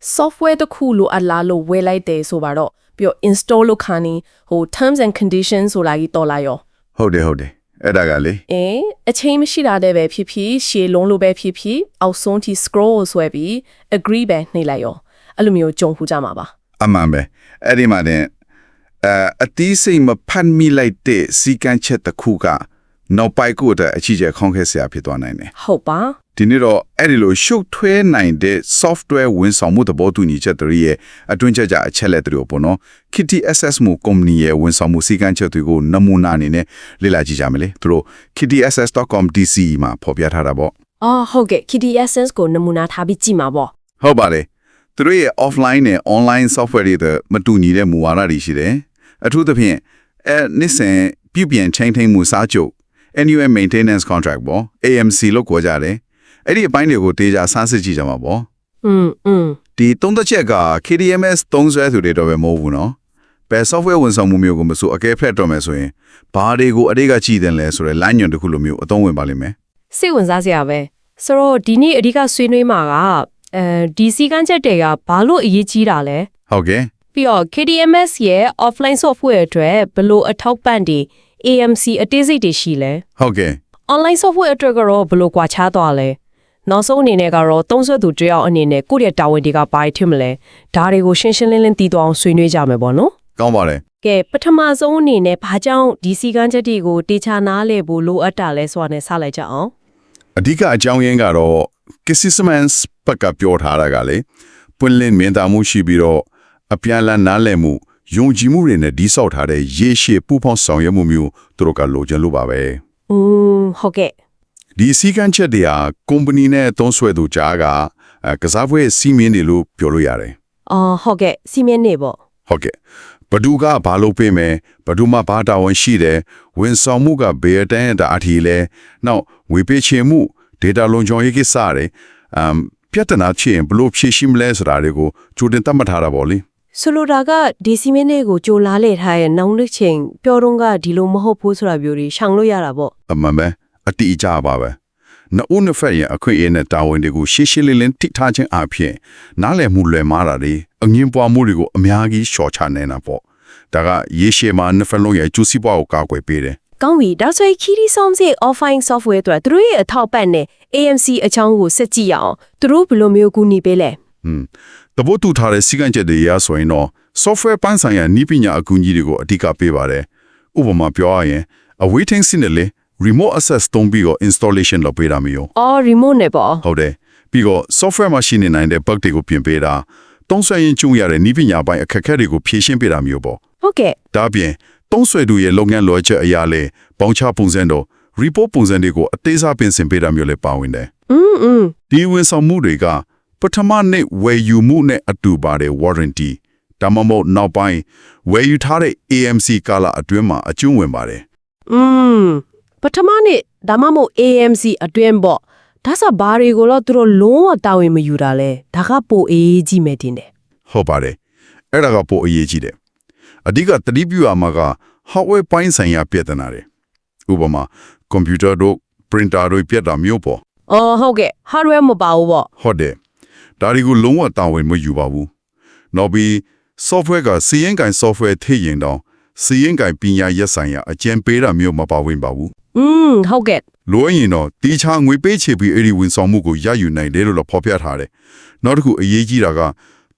software တစ်ခုလိုအပ်လားလို့ဝယ်လိုက်တယ်ဆိုပါတော့ပြီးတော့ install လုပ်ခါနေဟို terms and conditions ဆိုတာကြီးတော်လာရောဟုတ်တယ်ဟုတ်တယ်အဲ့ဒါကလေအင်းအချိန်မရှိတာတဲ့ပဲဖြစ်ဖြစ်ရှေလုံးလိုပဲဖြစ်ဖြစ်အောက်ဆုံးထိ scroll ကိုဆွဲပြီး agree ပဲနှိပ်လိုက်ရောအဲ့လိုမျိုးကြုံဖူးကြမှာပါအမှန်ပဲအဲ့ဒီမှာတဲ့အဲအတီးစိတ်မဖတ်မိလိုက်တဲ့စီကန်းချက်တစ်ခုကနောက်ပိုက်ကိုတဲ့အချီကျခေါင်းခဲဆရာဖြစ်သွားနိုင်တယ်ဟုတ်ပါ ဒီနေ့တော့အဲ့ဒီလိုရှုပ်ထွေးနိုင်တဲ့ software ဝန်ဆောင်မှုသဘောတူညီချက်တွေရဲ့အတွင်းချက်ကြအချက်လက်တွေပေါ့နော် Kitty SS မှု company ရဲ့ဝန်ဆောင်မှုစီကန်းချက်တွေကိုနမူနာအနေနဲ့လေ့လာကြည့်ကြမယ်လေသူတို့ kittyss.com.dc မှာဖော်ပြထားတာပေါ့အော်ဟုတ်ကဲ့ Kitty Essence ကိုနမူနာထားပြီးကြည့်မှာပေါ့ဟုတ်ပါတယ်သူတို့ရဲ့ offline နဲ့ online software တွေတဲ့မတူညီတဲ့မူဝါဒတွေရှိတယ်အထူးသဖြင့်အဲနှစ်စဉ်ပြုပြင်ချိန်ထိန်မှုစားချုပ် annual maintenance contract ပေါ့ AMC လို့ခေါ်ကြတယ် အဲ့ဒီအပိုင်းတွေကိုတေချာစမ်းစစ်ကြည့်ကြမှာပေါ့ อืมอืม ဒီသုံးသက်ချက်က KDMS သုံးဆွဲသူတွေတော့ပဲမဟုတ်ဘူးနော်ဘယ် software ဝန်ဆောင်မှုမျိုးကိုမဆိုအကဲဖက်တော့မယ်ဆိုရင်ဘာတွေကိုအတိတ်ကကြည့်တယ်လဲဆိုတော့ line ညွန်တစ်ခုလိုမျိုးအသုံးဝင်ပါလိမ့်မယ် စိတ်ဝင်စားစရာပဲဆိုတော့ဒီနေ့အဓိကဆွေးနွေးမှာကအဲဒီစီကန်းချက်တွေကဘာလို့အရေးကြီးတာလဲ ဟုတ်ကဲ့ ပြီးတော့ KDMS ရဲ့ offline software အတွက်ဘယ်လိုအထောက်ပံ့တွေ AMC အသေးစိတ်တွေရှိလဲ ဟုတ်ကဲ့ online software အတွက်ကတော့ဘယ်လိုကွာခြားသွားလဲ နောက်ဆုံးအနေနဲ့ကတော့သုံးဆွဲသူတယောက်အနေနဲ့ကိုယ့်ရဲ့တာဝန်တွေကဘာတွေထင်မလဲဒါတွေကိုရှင်းရှင်းလင်းလင်းသိသွားအောင်ဆွေးနွေးကြမယ်ပေါ့နော်ကောင်းပါတယ်ကဲပထမဆုံးအနေနဲ့ဘာကြောင့်ဒီစီကန်းချက်တွေကိုတေချာနားလည်ဖို့လိုအပ်တာလဲဆိုတာနဲ့စလိုက်ကြအောင်အဓိကအကြောင်းရင်းကတော့ Kissismans ဘက်ကပြောထားတာကလေပွင့်လင်းမြင်သာမှုရှိပြီးတော့အပြန်အလှန်နားလည်မှုယုံကြည်မှုတွေနဲ့ဒီဆောက်ထားတဲ့ရေရှည်ပူးပေါင်းဆောင်ရွက်မှုမျိုးသူတို့ကလိုချင်လို့ပါပဲอืมဟုတ်ကဲ့ ဒီစီကန်းချက်တွေဟာကုမ္ပဏီနဲ့သုံးဆွဲသူကြားကအဲကစားပွဲစီမင်းတွေလို့ပြောလို့ရတယ်အော်ဟုတ်ကဲ့စီမင်းနေပေါ့ဟုတ်ကဲ့ဘဒူကဘာလို့ပြင်မယ်ဘဒူမှာဘာတာဝန်ရှိတယ်ဝန်ဆောင်မှုကဘယ်အတိုင်းအတာအထီလဲနောက်ဝေပေးချင်မှု data လုံခြုံရေးကိစ္စတွေအမ်ပြဿနာချင်းဘလို့ဖြေရှင်းမလဲဆိုတာတွေကိုကြိုတင်သတ်မှတ်ထားတာပေါ့လေဆိုလိုတာကဒီစီမင်းတွေကိုကြိုလားလေထားရဲ့နောက်တစ်ချိန်ပြောတော့ကဒီလိုမဟုတ်ဘူးဆိုတာမျိုးတွေရှောင်လို့ရတာပေါ့အမှန်ပဲ အတိအကျပါပဲနှစ်ဦးနှစ်ဖက်ရဲ့အခွင့်အရေးနဲ့တာဝန်တွေကိုရှင်းရှင်းလင်းလင်းထိထားခြင်းအပြင်နားလည်မှုလွယ်မားတာတွေအငင်းပွားမှုတွေကိုအများကြီးရှော့ချနေတာပေါ့ဒါကရေရှည်မှာနှစ်ဖက်လုံးရဲ့ကျူးစီးပွားကိုကာကွယ်ပေးတယ်ကောင်းပြီဒါဆိုရင် Kitty Songs ရဲ့ offline software တွေသူတို့ရဲ့အထောက်ပံ့နဲ့ AMC အချောင်းကိုဆက်ကြည့်ရအောင်သူတို့ဘယ်လိုမျိုးကူညီပေးလဲอืมတဘောတူထားတဲ့စီကံချက်တွေရဆိုရင်တော့ software ပိုင်းဆိုင်ရာနည်းပညာအကူအညီတွေကိုအဓိကပေးပါတယ်ဥပမာပြောရရင် awaiting စနစ်လေ remote access သုံးပြီးတော့ installation လုပ်ပေးတာမျိုး အော် remote နဲ့ပေါ့ ဟုတ်တယ်ပြီးတော့ software မှာရှိနေနိုင်တဲ့ bug တွေကိုပြင်ပေးတာသုံးဆွဲရင်ကျုံရတဲ့နည်းပညာပိုင်းအခက်အခဲတွေကိုဖြေရှင်းပေးတာမျိုးပေါ့ ဟုတ်ကဲ့ ဒါအပြင်သုံးဆွဲသူရဲ့လုပ်ငန်းလိုအပ်ချက်အရာလဲပေါင်းချပုံစံတော့ report ပုံစံတွေကိုအသေးစားပြင်ဆင်ပေးတာမျိုးလည်းပါဝင်တယ် อืมอืม ဒီဝန်ဆောင်မှုတွေကပထမနှစ်ဝယ်ယူမှုနဲ့အတူပါတဲ့ warranty ဒါမှမဟုတ်နောက်ပိုင်းဝယ်ယူထားတဲ့ AMC ကာလအတွင်းမှာအကျုံးဝင်ပါတယ် อืม ပထမနေ့ဒါမှမဟုတ် AMC အတွင်းပေါ့ဒါဆိုဘာတွေကိုတော့သူတို့လုံးဝတာဝန်မယူတာလဲဒါကပိုအေးကြီးမယ်တင်တယ်ဟုတ်ပါတယ်အဲ့ဒါကပိုအရေးကြီးတယ်အဓိကသတိပြုရမှာက hardware ပိုင်းဆိုင်ရာပြဿနာတွေဥပမာကွန်ပျူတာတို့ printer တို့ပြတ်တာမျိုးပေါ့အော်ဟုတ်ကဲ့ hardware မပါဘူးပေါ့ဟုတ်တယ်ဒါတွေကိုလုံးဝတာဝန်မယူပါဘူးနောက်ပြီး software ကစီရင်ကင် software ထိရင်တော့စီရင်ကင်ပညာရက်ဆိုင်ရာအကျဉ်ပေးတာမျိုးမပါဝင်ပါဘူး อืมဟုတ်ကဲ့လိုအပ်ရင်တော့တီချာငွေပေးချေပြီးအဲ့ဒီဝန်ဆောင်မှုကိုရယူနိုင်တယ်လို့လည်းဖော်ပြထားတယ်။နောက်တစ်ခုအရေးကြီးတာက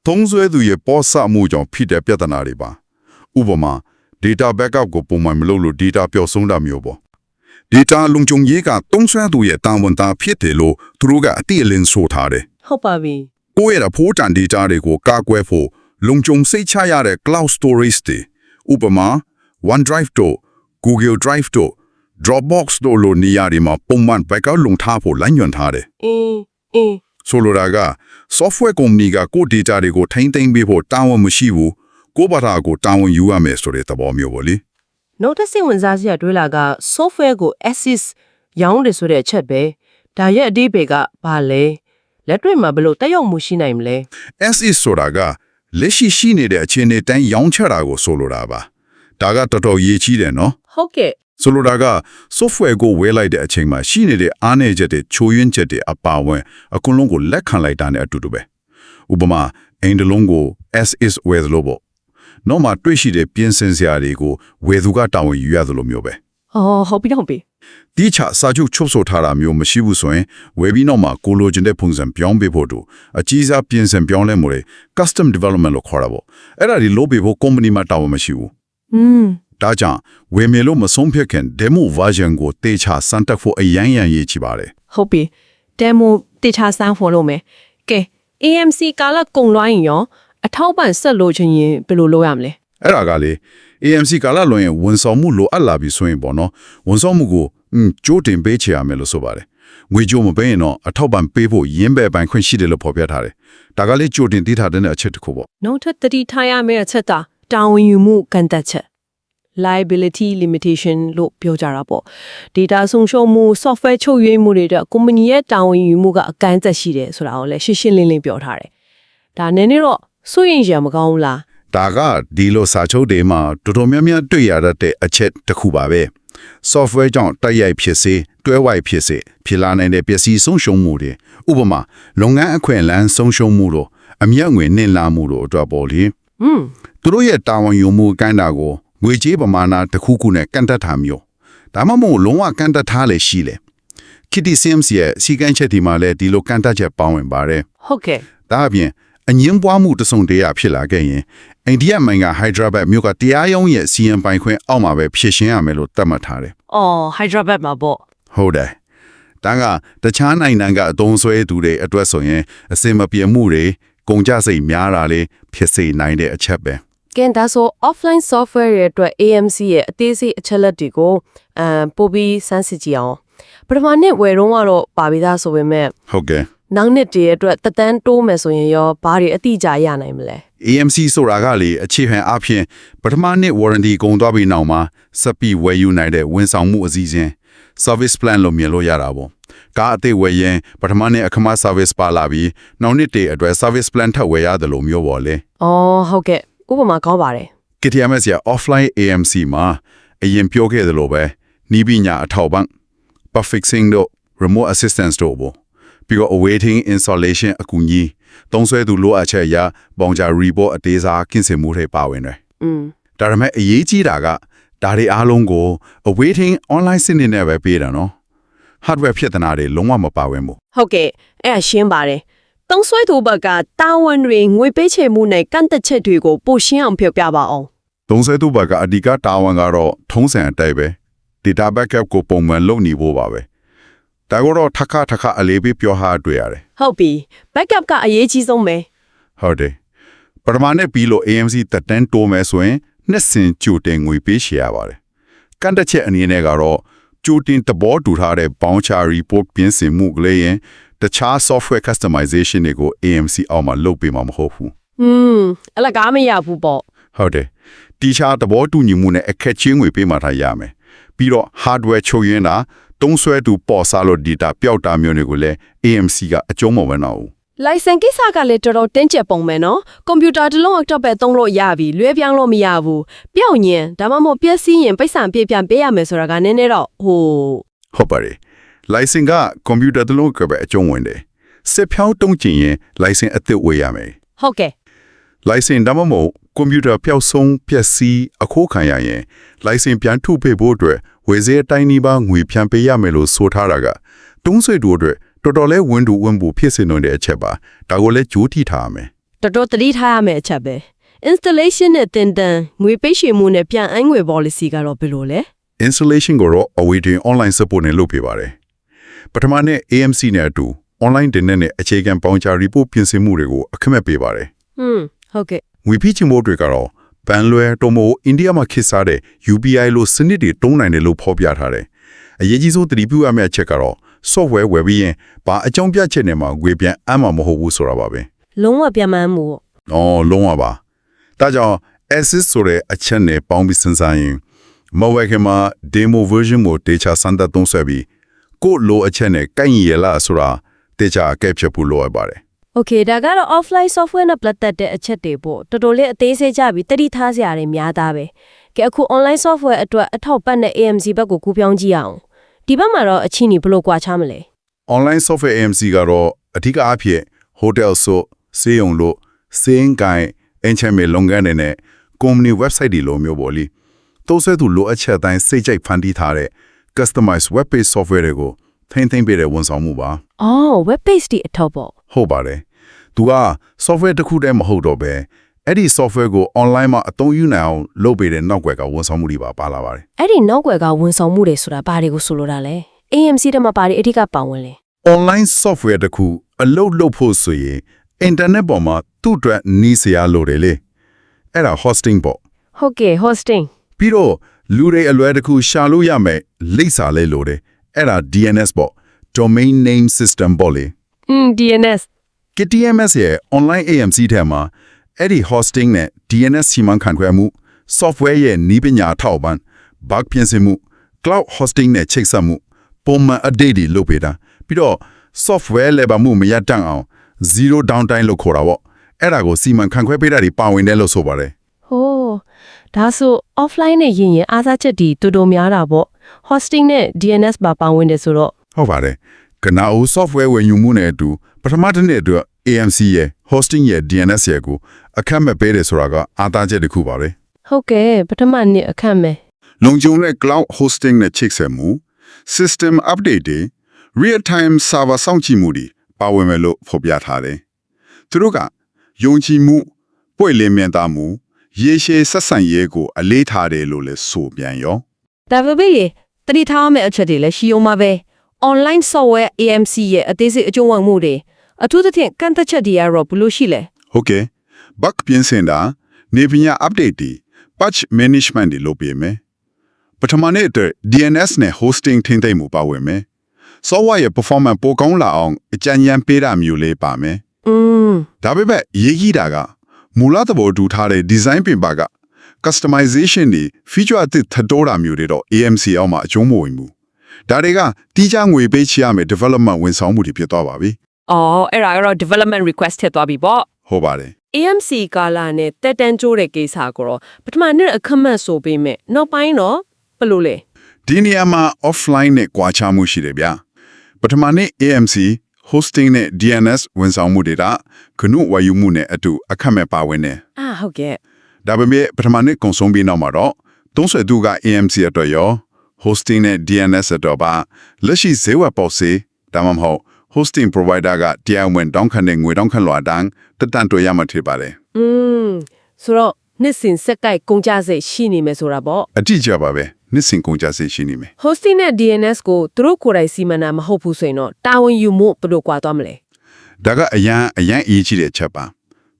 သုံးစွဲသူရဲ့ပေါ်ဆမှုကြောင့်ဖြစ်တဲ့ပြဿနာတွေပါ။ဥပမာ data backup ကိုပုံမှန်မလုပ်လို့ data ပျောက်ဆုံးတာမျိုးပေါ့။ data လုံခြုံရေးကသုံးစွဲသူရဲ့တာဝန်သားဖြစ်တယ်လို့သူတို့ကအတိအလင်းဆိုထားတယ်ဟုတ်ပါပြီ။ကိုယ့်ရဲ့ဖို့တန် data တွေကိုကာကွယ်ဖို့လုံခြုံစိတ်ချရတဲ့ cloud storage တွေဥပမာ OneDrive တို့ Google Drive တို့ Dropbox တို့လိုနေရာတွေမှာပုံမှန် backup လုံထားဖို့လမ်းညွှန်ထားတယ်အင်းအင်း။ဆိုလိုတာက software company ကကိုယ့် data တွေကိုထိန်းသိမ်းပေးဖို့တာဝန်မရှိဘူး။ကိုယ့်ဘာသာကိုတာဝန်ယူရမယ်ဆိုတဲ့သဘောမျိုးပေါ့လေနောက်တစ်ဆင့်ဝင်စားစရာတွေးလာက software ကို assist ရောင်းတယ်ဆိုတဲ့အချက်ပဲဒါရဲ့အဓိပ္ပာယ်ကဘာလဲလက်တွေ့မှာဘယ်လိုတက်ရောက်မှုရှိနိုင်မလဲ။ SE ဆိုတာကလက်ရှိရှိနေတဲ့အခြေအနေတိုင်းရောင်းချတာကိုဆိုလိုတာပါ။ဒါကတော်တော်ရေးကြီးတယ်နော်ဟုတ်ကဲ့။ ဆိုလိုတာက software ကိုဝယ်လိုက်တဲ့အချိန်မှာရှိနေတဲ့အားနည်းချက်တွေချိုးယွင်းချက်တွေအပါအဝင်အကုန်လုံးကိုလက်ခံလိုက်တာနဲ့အတူတူပဲ။ဥပမာအိမ်တစ်လုံးကို as is ဝယ်သလိုပေါ့နောက်မှတွေ့ရှိတဲ့ပြင်ဆင်စရာတွေကိုဝယ်သူကတာဝန်ယူရသလိုမျိုးပဲ။အော်ဟုတ်ပြီဟုတ်ပြီဒီချစာချုပ်ချုပ်ဆိုထားတာမျိုးမရှိဘူးဆိုရင်ဝယ်ပြီးနောက်မှာကိုလိုချင်တဲ့ပုံစံပြောင်းပေးဖို့တို့အကြီးစားပြင်ဆင်ပြောင်းလဲမှုတွေ custom development လို့ခေါ်တာပေါ့အဲ့ဒါဒီလုပ်ပေးဖို့ company မှာတာဝန်မရှိဘူး။อืม ဒါကြောင့်ဝယ်မယ်လို့မဆုံးဖြတ်ခင် demo version ကိုတေချာစမ်းတက်ဖို့အရန်ရန်ရေးချပါတယ်ဟုတ်ပြီ။ demo တေချာစမ်းဖို့လုပ်မယ်။ကဲ AMC ကာလကုံလွှိုင်းရင်ရောအထောက်ပံ့ဆက်လို့ချင်းရင်ဘယ်လိုလုပ်ရမလဲအဲ့ဒါကလေ AMC ကာလလွန်ရင်ဝန်ဆောင်မှုလိုအပ်လာပြီဆိုရင်ပေါ့နော်ဝန်ဆောင်မှုကိုอืมကြိုးတင်ပေးချရမယ်လို့ဆိုပါတယ်ငွေကြိုးမပေးရင်တော့အထောက်ပံ့ပေးဖို့ရင်းပဲပိုင်ခွင့်ရှိတယ်လို့ဖော်ပြထားတယ်ဒါကလေးကြိုတင်သိထားတဲ့အချက်တစ်ခုပေါ့။နောက်ထပ်တတိထားရမယ့်အချက်တာတာဝန်ယူမှုကန့်သက်ချက် liability limitation လို့ပြောကြတာပေါ့။ data ဆုံးရှုံးမှု software ချုပ်ရွေးမှုတွေအတွက် company ရဲ့တာဝန်ယူမှုကအကန့်အသတ်ရှိတယ်ဆိုတာကိုလည်းရှင်းရှင်းလင်းလင်းပြောထားတယ်။ဒါနည်းနည်းတော့စိုးရင်ရမကောင်းဘူးလားဒါကဒီလိုစာချုပ်တွေမှာတော်တော်များများတွေ့ရတတ်တဲ့အချက်တစ်ခုပါပဲ software ကြောင့်တိုက်ရိုက်ဖြစ်စေတွဲဝိုက်ဖြစ်စေဖြစ်လာနိုင်တဲ့ပစ္စည်းဆုံးရှုံးမှုတွေဥပမာလုပ်ငန်းအခွင့်အလမ်းဆုံးရှုံးမှုတို့အမျက်ငွေနှင်လာမှုတို့အတွက်ပေါ့လေ။อืมသူတို့ရဲ့တာဝန်ယူမှုကန့်တာကို ငွေကြေးပမာဏတစ်ခုခုနဲ့ကန့်တက်ထားမျိုးဒါမှမဟုတ်လုံးဝကန့်တက်ထားလေရှိလေ Kitty Sims ရဲ့စီကန်းချက်ဒီမှာလည်းဒီလိုကန့်တက်ချက်ပေါင်းဝင်ပါတယ်ဟုတ်ကဲ့ဒါအပြင်အငင်းပွားမှုတစုံတရာဖြစ်လာခဲ့ရင်အိန္ဒိယနိုင်ငံ Hyderabad မြို့ကတရားရုံးရဲ့စီရင်ပိုင်ခွင့်အောက်မှာပဲဖြစ်ရှင်းရမယ်လို့သတ်မှတ်ထားတယ်။အော် Hyderabad မှာပေါ့ဟုတ်တယ်ဒါကတခြားနိုင်ငံကအသုံးဆွဲသူတွေအတွက်ဆိုရင်အစင်မပြေမှုတွေကုန်ကြစိတ်များတာလေဖြစ်စေနိုင်တဲ့အချက်ပဲ။ ကဲဒါဆို offline software ရဲ့အတွက် AMC ရဲ့အသေးစိတ်အချက်လက်တွေကိုအမ်ပို့ပြီးစမ်းစစ်ကြည့်အောင်။ပထမနှစ်ဝယ်တော့ကတော့ပါပြီးသားဆိုပေမဲ့ဟုတ်ကဲ့နောက်နှစ်တည်းအတွက်တသန်းတိုးမယ်ဆိုရင်ရောဘာတွေအတိအကျရနိုင်မလဲ AMC ဆိုတာကလေအခြေခံအဖြစ်ပထမနှစ် warranty ကုန်သွားပြီးနောက်မှာစပ်ပြီးဝယ်ယူနိုင်တဲ့ဝန်ဆောင်မှုအစည်းအဝေး service plan လို့မြင်လို့ရတာပေါ့ကားအသေးဝယ်ရင်ပထမနှစ်အခမဲ့ service ပါလာပြီးနောက်နှစ်တည်းအတွက် service plan ထပ်ဝယ်ရတယ်လို့မျိုးပေါ့လေ။အော်ဟုတ်ကဲ့ ဥပမာကောင်းပါတယ် KTMS ရဲ့ offline AMC မှာအရင်ပြောခဲ့သလိုပဲနီးပညာအထောက်ပံ့ bug fixing တို့ remote assistance တို့ပေါ့ပြီးတော့ awaiting installation အကူအညီသုံးဆွဲသူလိုအပ်ချက်အရပေါင်ကြ report အသေးစားကင်းစင်မှုတွေပါဝင်တယ်။อืมဒါပေမဲ့အရေးကြီးတာကဒါတွေအားလုံးကို awaiting online စနစ်နဲ့ပဲပေးတာနော် hardware ဖြစ်တဲ့နာတွေလုံးဝမပါဝင်ဘူးဟုတ်ကဲ့အဲ့ဒါရှင်းပါတယ်။ တုံးဆွဲသူဘက်ကတာဝန်တွေငွေပေးချေမှုနဲ့ကန့်သက်ချက်တွေကိုပိုရှင်းအောင်ပြောပြပါအောင်သုံးဆွဲသူဘက်ကအဓိကတာဝန်ကတော့ထုံးစံအတိုင်းပဲ data backup ကိုပုံမှန်လုပ်နေဖို့ပါပဲဒါကိုတော့ထခါထခါအလေးပေးပြောဟာတွေ့ရတယ်။ဟုတ်ပြီ backup ကအရေးကြီးဆုံးပဲဟုတ်တယ်ပထမနဲ့ပြီးလို့ AMC တက်တန်းတိုးမယ်ဆိုရင်နှစ်စင်ကြိုတင်ငွေပေးရှရပါတယ်ကန့်တက်ချက်အနေနဲ့ကတော့ကြိုတင်သဘောတူထားတဲ့ bouncer report ပြင်ဆင်မှုကလေးရင် တခြား software customization တွေကို AMC အောက်မှာလုပ်ပေးမှာမဟုတ်ဘူး။อืมအလကားမရဘူးပေါ့ဟုတ်တယ်တီချာသဘောတူညီမှုနဲ့အခက်ချင်းငွေပေးမှထားရမယ်ပြီးတော့ hardware ချုပ်ရင်းတာတုံးဆွဲသူပေါ်စားလို့ data ပျောက်တာမျိုးတွေကိုလည်း AMC ကအကျုံးမဝင်တော့ဘူး။ license ကိစ္စကလည်းတော်တော်တင်းကျပ်ပုံပဲနော်။ကွန်ပျူတာတစ်လုံးအတွက်ပဲသုံးလို့ရပြီလွဲပြောင်းလို့မရဘူး။ပြောင်းရင်ဒါမှမဟုတ်ပျက်စီးရင်ပိတ်ဆံပြေးပြန်ပေးရမယ်ဆိုတာကနည်းနည်းတော့ဟိုဟုတ်ပါတယ် license က computer တစ်လုံးကပဲအကျုံးဝင်တယ်စစ်ဖြောင်းတုံးကျင်ရင် license အသစ်ဝေရမယ်ဟုတ်ကဲ့ license ဒါမှမဟုတ် computer ပျောက်ဆုံးပျက်စီးအခိုးခံရရင် license ပြန်ထုတ်ပေးဖို့အတွက်ဝယ်စဲအတိုင်းနီးပါးငွေပြန်ပေးရမယ်လို့ဆိုထားတာကတုံးဆွေတို့အတွက်တော်တော်လေးဝန်တူဝန်ပူဖြစ်စေနိုင်တဲ့အချက်ပါဒါကိုလည်းကြိုးထိထားရမယ်တော်တော်သတိထားရမယ့်အချက်ပဲ installation နဲ့တင်တန်းငွေပိတ်ရှင်မှုနဲ့ပြန်အန်းငွေ policy ကတော့ဘယ်လိုလဲ installation ကိုတော့ awaiting online support နဲ့လုပ်ပေးပါတယ် ပထမနေ့ AMC နဲ့အတူ online တင်တဲ့အခြေခံပေါင်းချ report ပြင်ဆင်မှုတွေကိုအခမဲ့ပေးပါတယ်ဟွန်းဟုတ်ကဲ့ငွေဖိချင်မှုတွေကတော့ဘန်လွယ်တိုမိုအိန္ဒိယမှာခေတ်စားတဲ့ UPI လို့စနစ်တွေတုံးနိုင်တယ်လို့ဖော်ပြထားတယ်။အရေးကြီးဆုံးသတိပြုရမယ့်အချက်ကတော့ software ဝယ်ပြီးရင်ဘာအကြောင်းပြချက်နဲ့မှငွေပြန်အမ်းမှာမဟုတ်ဘူးဆိုတာပါပဲလုံးဝပြန်မှန်းမှုပေါ့။အော်လုံးဝပါ။ဒါကြောင့် assist ဆိုတဲ့အချက်နဲ့ပေါင်းပြီးစဉ်းစားရင်မဝယ်ခင်မှာ demo version ကိုတေချာစမ်းသပ်သုံးဆွဲပြီး ကို့လိုအပ်ချက်နဲ့ကိုက်ညီရလားဆိုတာတေချာအကဲဖြတ်ဖို့လိုအပ်ပါတယ်။ Okay ဒါကတော့ offline software နဲ့ပတ်သက်တဲ့အချက်တွေပေါ့တော်တော်လေးအသေးစိတ်ကြပြီးတတိထားစရာတွေများသားပဲ။ကဲအခု online software အတွက်အထောက်ပံ့တဲ့ AMC ဘက်ကိုကူးပြောင်းကြည့်အောင်။ဒီဘက်မှာတော့အချင်းကြီးဘလို့ကွာခြားမလဲ။ online software AMC ကတော့အဓိကအားဖြင့် hotel ဆိုစေယုံလို့စေင်းကိုင်အင်ချမ်းမေလုပ်ငန်းတွေနဲ့ company website တွေလိုမျိုးပေါ့လေ။သုံးဆွဲသူလိုအပ်ချက်အတိုင်းစိတ်ကြိုက်ဖန်တီးထားတဲ့ customized web page software တွေကိုထိမ့်သိမ့်ပေးတဲ့ဝန်ဆောင်မှုပါအော် web page ဒီအထောက်ပေါ့ဟုတ်ပါတယ်သူက software တစ်ခုတည်းမဟုတ်တော့ပဲအဲ့ဒီ software ကို online မှာအသုံးပြုနိုင်အောင်လုပ်ပေးတဲ့နောက်ွယ်ကဝန်ဆောင်မှုတွေပါပါလာပါတယ် အဲ့ဒီနောက်ွယ်ကဝန်ဆောင်မှုတွေဆိုတာဘာတွေကိုဆိုလိုတာလဲ AMC တမှာပါဒီအဓိကပါဝင်လဲ online software တစ်ခုအလုပ်လုပ်ဖို့ဆိုရင် internet ပေါ်မှာသူ့အတွက်နီးစရာလိုတယ်လေအဲ့ဒါ hosting ပေါ့ဟုတ်ကဲ့ hosting ပြီးတော့ လူတွေအလွယ်တကူရှာလို့ရမယ်လိပ်စာလေးလိုတယ်အဲ့ဒါ DNS ပေါ့ domain name system ပေါ့လေอืม DNS KTMS ရဲ့ online AMC ထဲမှာအဲ့ဒီ hosting နဲ့ DNS စီမံခန့်ခွဲမှု software ရဲ့နည်းပညာအထောက်အပံ့ bug ပြင်ဆင်မှု cloud hosting နဲ့ချိတ်ဆက်မှုပုံမှန် update တွေလုပ်ပေးတာပြီးတော့ software level မှုမရတန့်အောင် zero downtime လို့ခေါ်တာပေါ့အဲ့ဒါကိုစီမံခန့်ခွဲပေးတာတွေပါဝင်တယ်လို့ဆိုပါတယ်ဟိုး ဒါဆို offline နဲ့ရင်ရင်အားစားချက်ဒီတူတူများတာပေါ့ hosting နဲ့ DNS ပါပါဝင်တယ်ဆိုတော့ဟုတ်ပါတယ်ကနာအို software ဝယ်ယူမှုနဲ့အတူပထမတစ်နှစ်အတွက် AMC ရဲ့ hosting ရဲ့ DNS ရဲ့ကိုအခက်မဲ့ပေးတယ်ဆိုတာကအားသားချက်တစ်ခုပါပဲဟုတ်ကဲ့ပထမနှစ်အခက်မဲ့လုံခြုံတဲ့ cloud hosting နဲ့ချိတ်ဆက်မှု system update တွေ real time server စောင့်ကြည့်မှုတွေပါဝင်မယ်လို့ဖော်ပြထားတယ်သူတို့ကယုံကြည်မှုပွင့်လင်းမြင်သာမှု ရေရှည်ဆက်ဆံရေးကို အလေးထားတယ်လို့လည်းဆိုပြန်ရောဒါပေမဲ့တတိထားမဲ့အချက်တွေလည်းရှိအောင်ပါပဲ online software AMC ရဲ့အသေးစိတ်အကျုံးဝင်မှုတွေအထူးသဖြင့်ကန့်သက်ချက်တွေကတော့ဘယ်လိုရှိလဲဟုတ်ကဲ့ bug ပြင်ဆင်တာနေပညာ update တွေ patch management တွေလုပ်ပေးမယ်ပထမနေ့အတွက် DNS နဲ့ hosting ထိန်းသိမ်းမှုပါဝင်မယ် software ရဲ့ performance ပိုကောင်းလာအောင်အကြံဉာဏ်ပေးတာမျိုးလေးပါမယ်อืมဒါပေမဲ့ရေးကြီးတာက မူလသဘောတူထားတဲ့ design ပြင်ပါက customization တွေ feature အသစ်ထပ်တိုးတာမျိုးတွေတော့ AMC အောက်မှာအကျုံးမဝင်ဘူးဒါတွေကတီးခြားငွေပေးချရမယ် development ဝန်ဆောင်မှုတွေဖြစ်သွားပါပြီအော်အဲ့ဒါကတော့ development request ထည့်သွားပြီပေါ့ဟုတ်ပါတယ် AMC ကာလာနဲ့တက်တန်းကျိုးတဲ့ကိစ္စကိုတော့ပထမနှစ်အခက်မဲ့ဆိုပေးမယ်နောက်ပိုင်းတော့ဘယ်လိုလဲဒီနေရာမှာ offline နဲ့ကွာခြားမှုရှိတယ်ဗျာပထမနေ့ AMC hosting နဲ့ DNS ဝန်ဆောင်မှုတွေကခနုဝယ်ယူမှုနဲ့အတူအခက်မဲ့ပါဝင်တယ်အာဟုတ်ကဲ့ဒါပေမဲ့ပထမနေ့ကုံဆုံးပြီးနောက်မှာတော့သုံးဆွဲသူက AMC အတွက်ရော hosting နဲ့ DNS အတွက်ပါလက်ရှိဈေးဝယ်ပေါ်စေဒါမှမဟုတ် hosting provider ကတရားဝင်တောင်းခံတဲ့ငွေတောင်းခံလွှာတန်းတက်တန်တွေ့ရမှာဖြစ်ပါတယ်อืมဆိုတော့နှစ်စဉ်စက်ကိုက်ကုန်ကြစိတ်ရှိနေမယ်ဆိုတာပေါ့အတိအကျပါပဲ နှစ်စဉ်ကုန်ကြစေရှိနေမယ် hosting နဲ့ DNS ကိုသူတို့ကိုယ်တိုင်စီမံတာမဟုတ်ဘူးဆိုရင်တော့တာဝန်ယူမှုဘယ်လိုကွာသွားမလဲဒါကအရန်အရန်အရေးကြီးတဲ့ချက်ပါ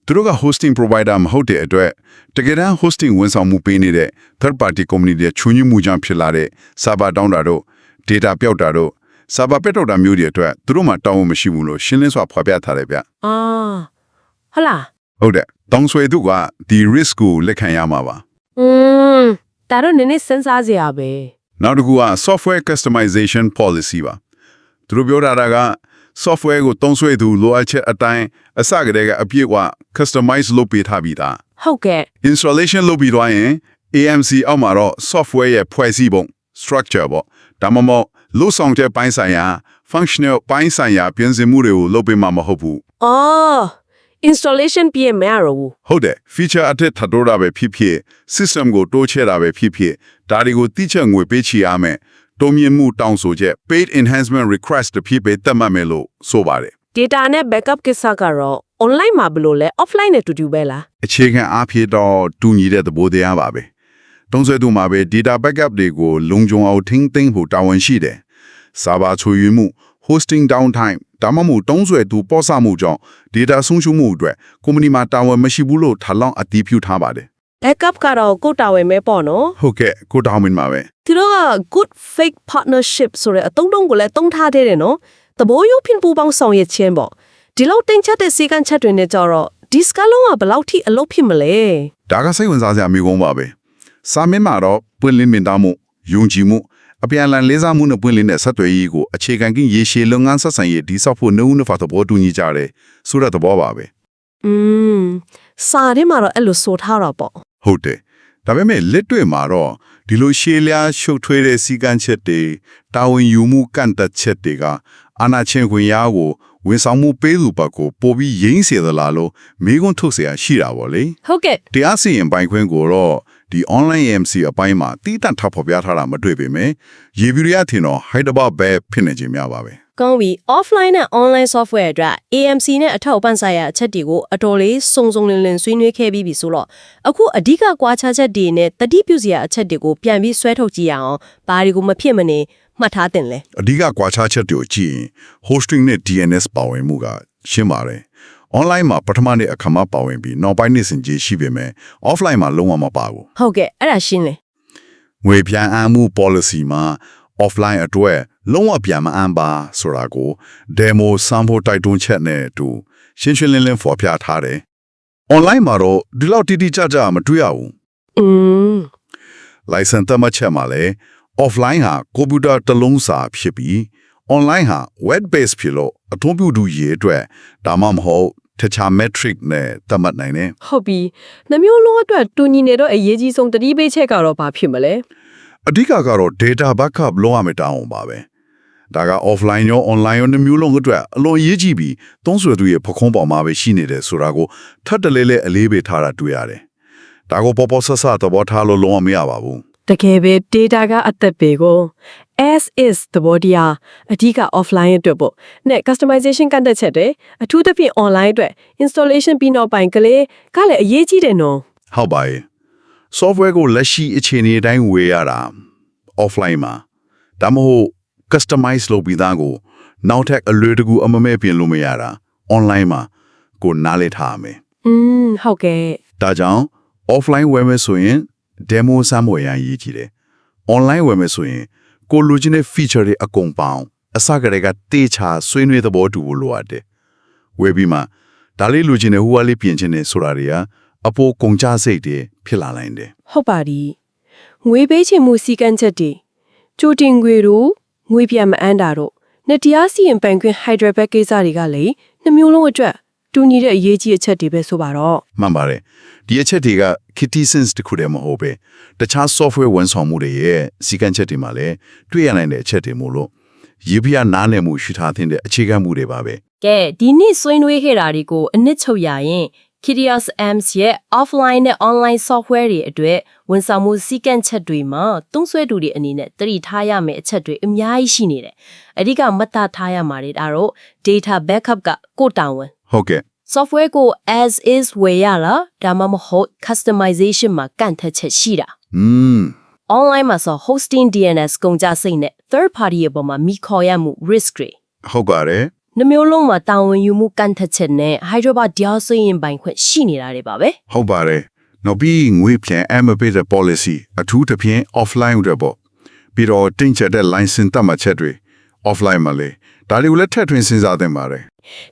သူတို့က hosting provider မဟုတ်တဲ့အတွက်တကယ်တမ်း hosting ဝန်ဆောင်မှုပေးနေတဲ့ third party company တွေချွန်ညွှမှုကြောင့်ဖြစ်လာတဲ့ server တောင်းတာတို့ data ပျောက်တာတို့ server ပျက်တော့တာမျိုးတွေအတွက်သူတို့မှတောင်းဝမရှိဘူးလို့ရှင်းလင်းစွာဖော်ပြထားတယ်ဗျအာဟုတ်လားဟုတ်တယ်တောင်းဆွေသူကဒီ risk ကိုလက်ခံရမှာပါอืม ဒါတော့နည်းနည်းစဉ်းစားစရာပဲနောက်တစ်ခုက software customization policy ပါသူတို့ပြောတာက software ကိုတုံးဆွဲသူလိုအပ်ချက်အတိုင်းအစကတည်းကအပြည့်အဝ customize လုပ်ပေးထားပြီးသားဟုတ်ကဲ့ installation လုပ်ပြီးတော့ရင် AMC အောက်မှာတော့ software ရဲ့ဖွဲ့စည်းပုံ structure ပေါ့ဒါမှမဟုတ်လို့ဆောင်တဲ့ပိုင်းဆိုင်ရာ functional ပိုင်းဆိုင်ရာပြင်ဆင်မှုတွေကိုလုပ်ပေးမှာမဟုတ်ဘူးအော် installation ပြည့်မရတော့ဘူးဟုတ်တယ် feature အထက်ထပ်တိုးတာပဲဖြစ်ဖြစ် system ကိုတိုးချဲ့တာပဲဖြစ်ဖြစ်ဒါတွေကိုတိကျငွေပေးချရမယ်တုံ့မြင်မှုတောင်းဆိုချက် paid enhancement request တစ်ဖြစ်ပဲတက်မှတ်မယ်လို့ဆိုပါတယ် data နဲ့ backup ကိစ္စကတော့ online မှာဘယ်လိုလဲ offline နဲ့တူတူပဲလားအခြေခံအားဖြင့်တော့တူညီတဲ့သဘောတရားပါပဲတုံးဆွဲသူမှာပဲ data backup တွေကိုလုံခြုံအောင်ထိန်းသိမ်းဖို့တာဝန်ရှိတယ်။ server ချွေယူမှု hosting downtime ဒါမှမဟုတ်တုံးဆွဲသူပေါ်ဆမှုကြောင့် data ဆုံးရှုံးမှုအတွက် company မှာတာဝန်မရှိဘူးလို့ထပ်လောင်းအတည်ပြုထားပါတယ် backup ကတော့ကိုယ့်တာဝန်ပဲပေါ့နော်။ဟုတ်ကဲ့ကိုတောင်းမင်းပါပဲသူတို့က good fake partnership ဆိုတဲ့အတုံးတုံးကိုလည်းတုံးထားသေးတယ်နော်သဘောရိုးဖြင့်ပူပေါင်းဆောင်ရွက်ခြင်းပေါ့ဒီလောက်တင်ချက်တဲ့စီကံချက်တွေနဲ့ကြတော့ဒီစကလုံးကဘယ်လောက်ထိအလုပ်ဖြစ်မလဲ။ဒါကစိတ်ဝင်စားစရာမျိုးကုန်းပါပဲ။စာမင်းမှာတော့ပွင့်လင်းမြင်သားမှုယုံကြည်မှု အပြန်အလှန်လေးစားမှုနဲ့ပွင့်လင်းတဲ့ဆက်သွယ်ရေးကိုအခြေခံကင်းရေရှည်လုပ်ငန်းဆက်ဆံရေးဒီဆောက်ဖို့နှုံးနှဖာသဘောတူညီကြတယ်ဆိုတဲ့သဘောပါပဲ။ อืมစာထဲမှာတော့အဲ့လိုဆိုထားတာပေါ့ ဟုတ်တယ်ဒါပေမဲ့လက်တွေ့မှာတော့ဒီလိုရှေးလျားရှုပ်ထွေးတဲ့စီကံချက်တွေတာဝန်ယူမှုကန့်သက်ချက်တွေက အာနာချင်းခွင်ရားကိုဝန်ဆောင်မှုပေးသူဘက်ကိုပို့ပြီးရင်းစေသလားလို့မေးခွန်းထုတ်เสียရှိတာပေါ့လေ ဟုတ်ကဲ့ တရားစီရင်ပိုင်ခွင့်ကိုတော့ ဒီ online AMC အပိုင်းမှာတီးတန့်ထပ်ဖော်ပြထားတာမတွေ့ပေမဲ့ရေပြူရထင်တော့ Hyderabad ပဲဖြစ်နေခြင်းများပါပဲကောင်းပြီ offline နဲ့ online software အတွက် AMC နဲ့အထောက်အပံ့ဆိုင်ရာအချက်တွေကိုအတော်လေးစုံစုံလင်လင်ဆွေးနွေးခဲ့ပြီးပြီဆိုတော့အခုအဓိကကွာခြားချက်တွေနဲ့တတိပြုစရာအချက်တွေကိုပြန်ပြီးဆွဲထုတ်ကြည့်ရအောင်ဘာတွေကိုမဖြစ်မနေမှတ်ထားတင်လဲအဓိကကွာခြားချက်တွေကိုကြည့်ရင် hosting နဲ့ DNS ပါဝင်မှုကရှင်းပါတယ် online မှာပထမနေ့အခါမှာပါဝင်ပြီးနောက်ပိုင်းနေ့စဉ်ကြီးရှိပေမဲ့ offline မှာလုံးဝမပါဘူးဟုတ်ကဲ့အဲ့ဒါရှင်းလေငွေပြန်အမ်းမှု policy မှာ offline အတွက်လုံးဝပြန်မအမ်းပါဆိုတာကို demo စမ်းဖို့တိုက်တွန်းချက်နဲ့အတူရှင်းရှင်းလင်းလင်းဖော်ပြထားတယ် online မှာတော့ဒီလောက်တိတိကျကျမတွေ့ရဘူးอืม license သတ်မှတ်ချက်မှာလည်း offline ဟာကွန်ပျူတာတစ်လုံးစာဖြစ်ပြီး online ဟာ web based ဖြစ်လို့အထုံးပြသူရေးအတွက်ဒါမှမဟုတ် တခြား metric နဲ့သတ်မှတ်နိုင်တယ်ဟုတ်ပြီနှမျိုးလုံးအတွက်တူညီနေတော့အရေးကြီးဆုံးတတိပေးချက်ကတော့ဘာဖြစ်မလဲအဓိကကတော့ data backup လုပ်ရမယ့်တောင်းအောင်ပါပဲဒါက offline ရော online ရောနှစ်မျိုးလုံးအတွက်အလွန်အရေးကြီးပြီးသုံးဆွေသူရဲ့ပခုံးပေါ်မှာပဲရှိနေတယ်ဆိုတာကိုထပ်တလဲလဲအလေးပေးထားတာတွေ့ရတယ်ဒါကိုပေါ်ပေါ်ဆဆသဘောထားလို့လုံးဝမရပါဘူးတကယ်ပဲ data ကအသက်ပေကို as is သဘောတရားအဓိက offline အတွက်ပေါ့နဲ့ customization ကန့်သက်ချက်တွေအထူးသဖြင့် online အတွက် installation ပြီးနောက်ပိုင်းကလေးကလည်းအရေးကြီးတယ်နော်ဟုတ်ပါရဲ့ software ကိုလက်ရှိအခြေအနေအတိုင်းဝေရတာ offline မှာဒါမှမဟုတ် customize လုပ်ပြီးသားကိုနောက်ထပ်အလွယ်တကူအမမဲပြင်လို့မရတာ online မှာကိုနားလည်ထားရမယ်อืมဟုတ်ကဲ့ဒါကြောင့် offline ဝယ်မယ်ဆိုရင် demo စမ်းမွေရန်ရည်ကြည့်တယ် online ဝယ်မယ်ဆိုရင် ကိုလိုချင်တဲ့ feature တွေအကုန်ပေါင်းအစကတည်းကတေချာဆွေးနွေးသဘောတူဖို့လိုအပ်တယ်ဝယ်ပြီးမှဒါလေးလိုချင်တဲ့ဟိုကလေးပြင်ချင်တယ်ဆိုတာတွေကအပိုးကုန်ကြစိတ်တွေဖြစ်လာနိုင်တယ်ဟုတ်ပါဒီငွေပေးချင်မှုစီကံချက်တွေကြိုတင်ငွေတို့ငွေပြန်မအမ်းတာတို့နဲ့တရားစီရင်ပိုင်ခွင့် Hyderabad ကိစ္စတွေကလေနှမျိုးလုံးအတွက် တူညီတဲ့အရေးကြီးအချက်တွေပဲဆိုပါတော့မှန်ပါတယ်ဒီအချက်တွေက kitty sense တခုတည်းမဟုတ်ပဲတခြား software ဝန်ဆောင်မှုတွေရဲ့စီကံချက်တွေမှာလည်းတွေ့ရနိုင်တဲ့အချက်တွေမို့လို့ရေပြနားလည်မှုရှိထားတဲ့အခြေခံမှုတွေပါပဲကဲဒီနေ့ဆွေးနွေးခဲ့တာတွေကိုအနစ်ချုပ်ရရင် Kirios Amps ရဲ့ offline နဲ့ online software တွေအတွက်ဝန်ဆောင်မှုစီကန့်ချက်တွေမှာသုံးစွဲသူတွေအနေနဲ့တတိထားရမယ့်အချက်တွေအများကြီးရှိနေတယ်။အဓိကမှတ်သားထားရမှာတွေဒါတော့ data backup ကကိုယ့်တာဝန် ဟုတ်ကဲ့ software ကို as is ဝယ်ရလားဒါမှမဟုတ် customization မှာကန့်ထက်ချက်ရှိတာอืม online မှာဆို hosting DNS ကုန်ကြစိတ်နဲ့ third party ရဲ့ပေါ်မှာမိခေါ်ရမှု risk တွေဟုတ်ပါတယ်နှမျိုးလုံးမှာတာဝန်ယူမှုကန့်ထက်ချက်နဲ့ Hyderabad တရားစွရင်ပိုင်ခွင့်ရှိနေတာတွေပါပဲဟုတ်ပါတယ်နောက်ပြီးငွေပြန် MPD policy အထူးသဖြင့် offline တွေပေါ့ပြီးတော့တင်ချက်တဲ့ license တတ်မှတ်ချက်တွေ offline မှာလေ ဒါတွေကိုလည်းထည့်သွင်းစဉ်းစားသင့်ပါတယ်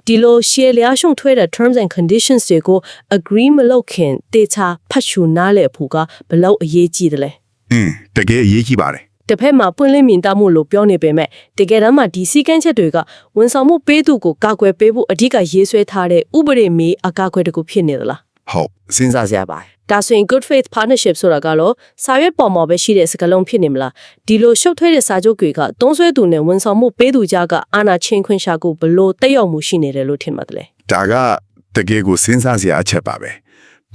ဒီလို share လျာရှုံထွဲတဲ့ terms and conditions တွေကို agree မလုပ်ခင်တေချာဖတ်ရှုနားလည်ဖို့ကဘယ်လောက်အရေးကြီးတယ်လဲအင်းတကယ်အရေးကြီးပါတယ်တစ်ဖက်မှာပွင့်လင်းမြင်သာမှုလို့ပြောနေပေမဲ့တကယ်တမ်းမှာဒီစည်းကမ်းချက်တွေကဝန်ဆောင်မှုပေးသူကိုကာကွယ်ပေးဖို့အဓိကရေးဆွဲထားတဲ့ဥပဒေမေးအကာအကွယ်တစ်ခုဖြစ်နေသလားဟုတ်စဉ်းစားစရာပါ ဒါဆိုရင် good faith partnership ဆိုတာကတော့စာရွက်ပေါ်မှာပဲရှိတဲ့စကားလုံးဖြစ်နေမလားဒီလိုရှုပ်ထွေးတဲ့စာချုပ်တွေကသုံးဆွဲသူနဲ့ဝန်ဆောင်မှုပေးသူကြားကအာဏာချင်းခွင့်ရှာကိုဘလို့တက်ရောက်မှုရှိနေတယ်လို့ထင်ပါတယ်လေဒါကတကယ်ကိုစဉ်းစားစရာအချက်ပါပဲ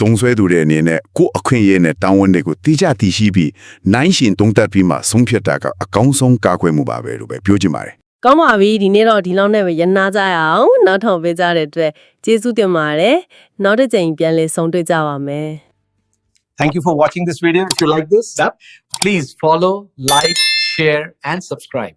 တုံးဆွဲသူတွေအနေနဲ့ကိုယ့်အခွင့်အရေးနဲ့တာဝန်တွေကိုတိကျသိရှိပြီးနိုင်ရှင်တုံးတက်ပြီးမှဆုံးဖြတ်တာကအကောင်းဆုံးကာကွယ်မှုပါပဲလို့ပဲပြောချင်ပါတယ်ကောင်းပါပြီဒီနေ့တော့ဒီလောက်နဲ့ပဲရနာကြရအောင်နောက်ထောင်ပေးကြတဲ့အတွက်ကျေးဇူးတင်ပါတယ်နောက်တစ်ကြိမ်ပြန်လည်ဆုံတွေ့ကြပါမယ် Thank you for watching this video. If you like this, please follow, like, share, and subscribe.